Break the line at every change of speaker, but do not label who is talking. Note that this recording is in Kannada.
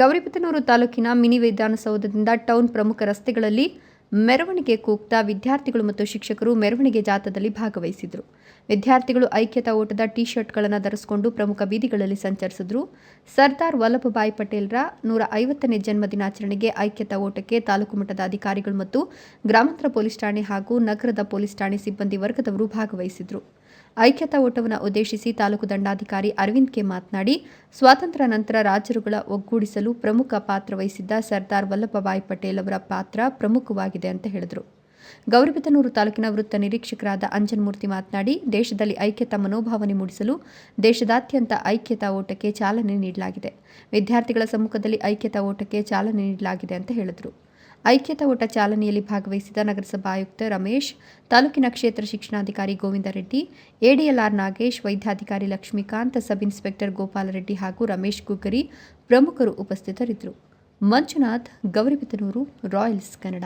ಗೌರಿಪತನೂರು ತಾಲೂಕಿನ ಮಿನಿ ವಿಧಾನಸೌಧದಿಂದ ಟೌನ್ ಪ್ರಮುಖ ರಸ್ತೆಗಳಲ್ಲಿ ಮೆರವಣಿಗೆ ಕೂಗ್ತಾ ವಿದ್ಯಾರ್ಥಿಗಳು ಮತ್ತು ಶಿಕ್ಷಕರು ಮೆರವಣಿಗೆ ಜಾಥಾದಲ್ಲಿ ಭಾಗವಹಿಸಿದರು. ವಿದ್ಯಾರ್ಥಿಗಳು ಐಕ್ಯತಾ ಓಟದ ಟಿ ಶರ್ಟ್ಗಳನ್ನು ಧರಿಸಿಕೊಂಡು ಪ್ರಮುಖ ಬೀದಿಗಳಲ್ಲಿ ಸಂಚರಿಸಿದ್ರು. ಸರ್ದಾರ್ ವಲ್ಲಭಭಾಯಿ ಪಟೇಲ್ರ ನೂರ ಐವತ್ತನೇ ಜನ್ಮ ದಿನಾಚರಣೆಗೆ ಐಕ್ಯತಾ ಓಟಕ್ಕೆ ತಾಲೂಕು ಮಟ್ಟದ ಅಧಿಕಾರಿಗಳು ಮತ್ತು ಗ್ರಾಮಾಂತರ ಪೊಲೀಸ್ ಠಾಣೆ ಹಾಗೂ ನಗರದ ಪೊಲೀಸ್ ಠಾಣೆ ಸಿಬ್ಬಂದಿ ವರ್ಗದವರು ಭಾಗವಹಿಸಿದ್ರು. ಐಕ್ಯತಾ ಓಟವನ್ನು ಉದ್ದೇಶಿಸಿ ತಾಲೂಕು ದಂಡಾಧಿಕಾರಿ ಅರವಿಂದ್ ಕೆ ಮಾತನಾಡಿ, ಸ್ವಾತಂತ್ರ್ಯ ನಂತರ ರಾಜರುಗಳ ಒಗ್ಗೂಡಿಸಲು ಪ್ರಮುಖ ಪಾತ್ರ ವಹಿಸಿದ್ದ ಸರ್ದಾರ್ ವಲ್ಲಭಭಾಯಿ ಪಟೇಲ್ ಅವರ ಪಾತ್ರ ಪ್ರಮುಖವಾಗಿದೆ ಅಂತ ಹೇಳಿದರು. ಗೌರಿಬಿದನೂರು ತಾಲೂಕಿನ ವೃತ್ತ ನಿರೀಕ್ಷಕರಾದ ಅಂಜನ್ಮೂರ್ತಿ ಮಾತನಾಡಿ, ದೇಶದಲ್ಲಿ ಐಕ್ಯತಾ ಮನೋಭಾವನೆ ಮೂಡಿಸಲು ದೇಶದಾದ್ಯಂತ ಐಕ್ಯತಾ ಓಟಕ್ಕೆ ಚಾಲನೆ ನೀಡಲಾಗಿದೆ. ವಿದ್ಯಾರ್ಥಿಗಳ ಸಮ್ಮುಖದಲ್ಲಿ ಐಕ್ಯತಾ ಓಟಕ್ಕೆ ಚಾಲನೆ ನೀಡಲಾಗಿದೆ ಅಂತ ಹೇಳಿದರು. ಐಕ್ಯತಾ ಓಟ ಚಾಲನೆಯಲ್ಲಿ ಭಾಗವಹಿಸಿದ ನಗರಸಭಾ ಆಯುಕ್ತ ರಮೇಶ್, ತಾಲೂಕಿನ ಕ್ಷೇತ್ರ ಶಿಕ್ಷಣಾಧಿಕಾರಿ ಗೋವಿಂದ ರೆಡ್ಡಿ, ಎಡಿಎಲ್ಆರ್ ನಾಗೇಶ್, ವೈದ್ಯಾಧಿಕಾರಿ ಲಕ್ಷ್ಮೀಕಾಂತ್, ಸಬ್ ಇನ್ಸ್ಪೆಕ್ಟರ್ ಗೋಪಾಲರೆಡ್ಡಿ ಹಾಗೂ ರಮೇಶ್ ಗುಗ್ಗರಿ ಪ್ರಮುಖರು ಉಪಸ್ಥಿತರಿದ್ದರು. ಮಂಜುನಾಥ್ ಗೌರಿಬಿದನೂರು ರಾಯಲ್ಸ್ ಕನ್ನಡ.